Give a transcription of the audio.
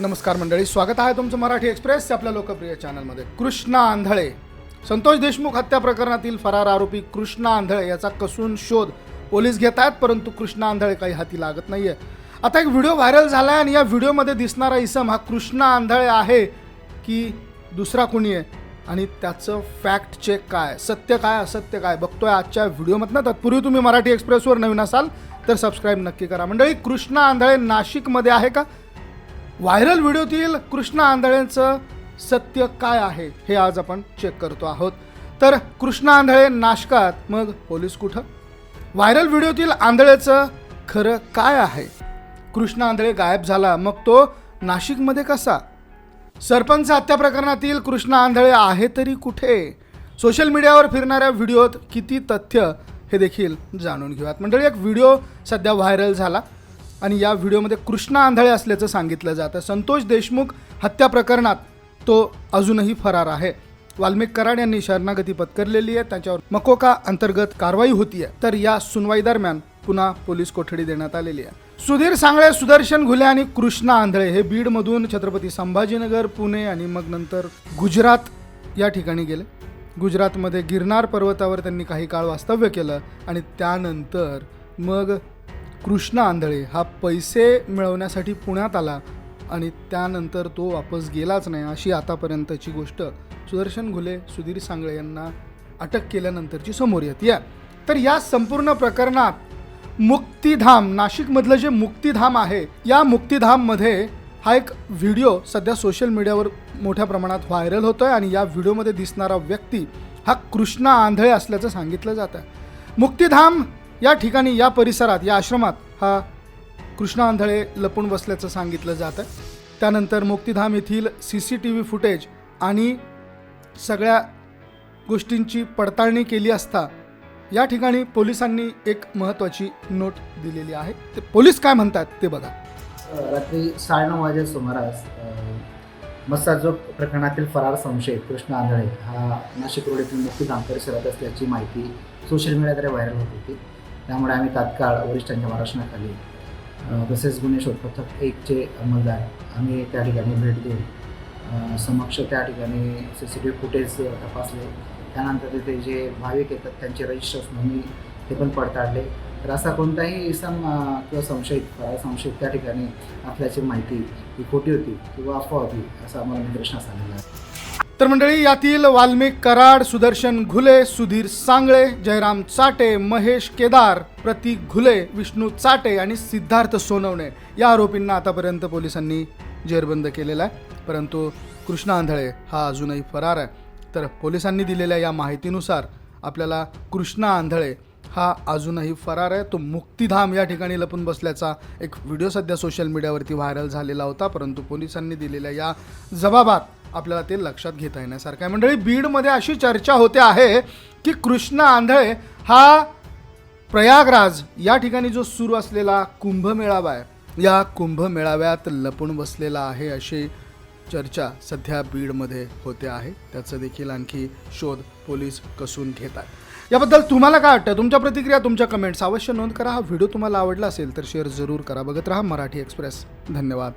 नमस्कार मंडळी स्वागत आहे तुमचं मराठी एक्सप्रेस आपल्या लोकप्रिय चॅनलमध्ये. कृष्णा आंधळे. संतोष देशमुख हत्या प्रकरणातील फरार आरोपी कृष्णा आंधळे याचा कसून शोध पोलीस घेत आहेत परंतु कृष्णा आंधळे काही हाती लागत नाहीये. आता एक व्हिडिओ व्हायरल झाला आहे आणि या व्हिडिओमध्ये दिसणारा इसम हा कृष्णा आंधळे आहे की दुसरा कुणी आहे? आणि त्याचं फॅक्ट चेक काय? सत्य काय असत्य काय? बघतोय आजच्या व्हिडिओमधनं. तत्पूर्वी तुम्ही मराठी एक्सप्रेसवर नवीन असाल तर सबस्क्राईब नक्की करा. मंडळी कृष्णा आंधळे नाशिकमध्ये आहे का? व्हायरल व्हिडिओतील कृष्णा आंधळेंचं सत्य काय आहे हे आज आपण चेक करतो आहोत. तर कृष्णा आंधळे नाशकात मग पोलीस कुठं? व्हायरल व्हिडिओतील आंधळेचं खरं काय आहे? कृष्णा आंधळे गायब झाला मग तो नाशिकमध्ये कसा? सरपंच हत्या प्रकरणातील कृष्णा आंधळे आहे तरी कुठे? सोशल मीडियावर फिरणाऱ्या व्हिडिओत किती तथ्य हे देखील जाणून घेऊयात. मंडळी एक व्हिडिओ सध्या व्हायरल झाला. आणि या व्हिडिओमध्ये कृष्णा आंधळे असल्याचं सांगितलं जातं. संतोष देशमुख हत्या प्रकरणात तो अजूनही फरार आहे. वाल्मिक कराड यांनी शरणागती पत्करलेली आहे. त्यांच्यावर मकोका अंतर्गत कारवाई होती आहे तर या सुनवाई दरम्यान पुन्हा पोलीस कोठडी देण्यात आलेली आहे. सुधीर सांगळे सुदर्शन घुले आणि कृष्णा आंधळे हे बीडमधून छत्रपती संभाजीनगर पुणे आणि मग नंतर गुजरात या ठिकाणी गेले. गुजरातमध्ये गिरनार पर्वतावर त्यांनी काही काळ वास्तव्य केलं आणि त्यानंतर मग कृष्णा आंधळे हा पैसे मिळवण्यासाठी पुण्यात आला आणि त्यानंतर तो वापस गेलाच नाही अशी आतापर्यंतची गोष्ट सुदर्शन घुले सुधीर सांगळे यांना अटक केल्यानंतरची समोर येते. तर या संपूर्ण प्रकरणात मुक्तिधाम नाशिकमधलं जे मुक्तिधाम आहे या मुक्तिधाममध्ये हा एक व्हिडिओ सध्या सोशल मीडियावर मोठ्या प्रमाणात व्हायरल होतो आहे आणि या व्हिडिओमध्ये दिसणारा व्यक्ती हा कृष्णा आंधळे असल्याचं सांगितलं जात आहे मुक्तिधाम या ठिकाणी या परिसरात या आश्रमात हा कृष्णा आंधळे लपून बसल्याचं सांगितलं जातं. त्यानंतर मुक्तिधाम येथील C C T V footage आणि सगळ्या गोष्टींची पडताळणी केली असता या ठिकाणी पोलिसांनी एक महत्त्वाची नोट दिलेली आहे. ते पोलीस काय म्हणतात ते बघा. रात्री साडेनऊ वाजे सुमारास मस्साजोग प्रकरणातील फरार संशयित कृष्ण आंधळे हा नाशिक रोड येथील मुक्तीधाम परिसरात असल्याची माहिती सोशल मीडियाद्वारे व्हायरल होत होती. त्यामुळे आम्ही तात्काळ वरिष्ठांच्या मार्गदर्शनाखाली तसेच गुन्हे शोध पथक एकचे अंमलदार आम्ही त्या ठिकाणी भेट देऊन समक्ष त्या ठिकाणी C C T V footage तपासले. त्यानंतर तिथे जे भाविक येतात त्यांचे रजिस्टर्स नोंदणी ते पण पडताळले. तर असा कोणताही इसम किंवा संशयित संशयित त्या ठिकाणी असल्याची माहिती ही खोटी होती किंवा अफवा होती असं आम्हाला निदर्शनास आलेलं आहे. तर मंडळी यातील वाल्मिक कराड सुदर्शन घुले सुधीर सांगळे जयराम चाटे महेश केदार प्रतीक घुले विष्णू चाटे आणि सिद्धार्थ सोनवणे या आरोपींना आतापर्यंत पोलिसांनी जेरबंद केलेला आहे. परंतु कृष्णा आंधळे हा अजूनही फरार आहे. तर पोलिसांनी दिलेल्या या माहितीनुसार आपल्याला कृष्णा आंधळे हा अजूनही फरार आहे. तो मुक्तिधाम या ठिकाणी लपून बसल्याचा एक व्हिडिओ सध्या सोशल मीडियावरती व्हायरल झालेला होता. परंतु पोलिसांनी दिलेल्या या जबाबात आपल्याला ते लक्षात घेता येण्यासारखं आहे. मंडळी बीडमध्ये अशी चर्चा होते आहे की कृष्ण आंधळे हा प्रयागराज या ठिकाणी जो सुरू असलेला कुंभमेळावा आहे या कुंभमेळाव्यात लपून बसलेला आहे अशी चर्चा सध्या बीडमध्ये होते आहे. त्याचं देखील आणखी शोध पोलीस कसून घेत आहेत. याबद्दल तुम्हाला काय वाटतं? तुमच्या प्रतिक्रिया तुमच्या कमेंट्स अवश्य नोंद करा. हा व्हिडिओ तुम्हाला आवडला असेल तर शेअर जरूर करा. बघत राहा मराठी एक्सप्रेस धन्यवाद.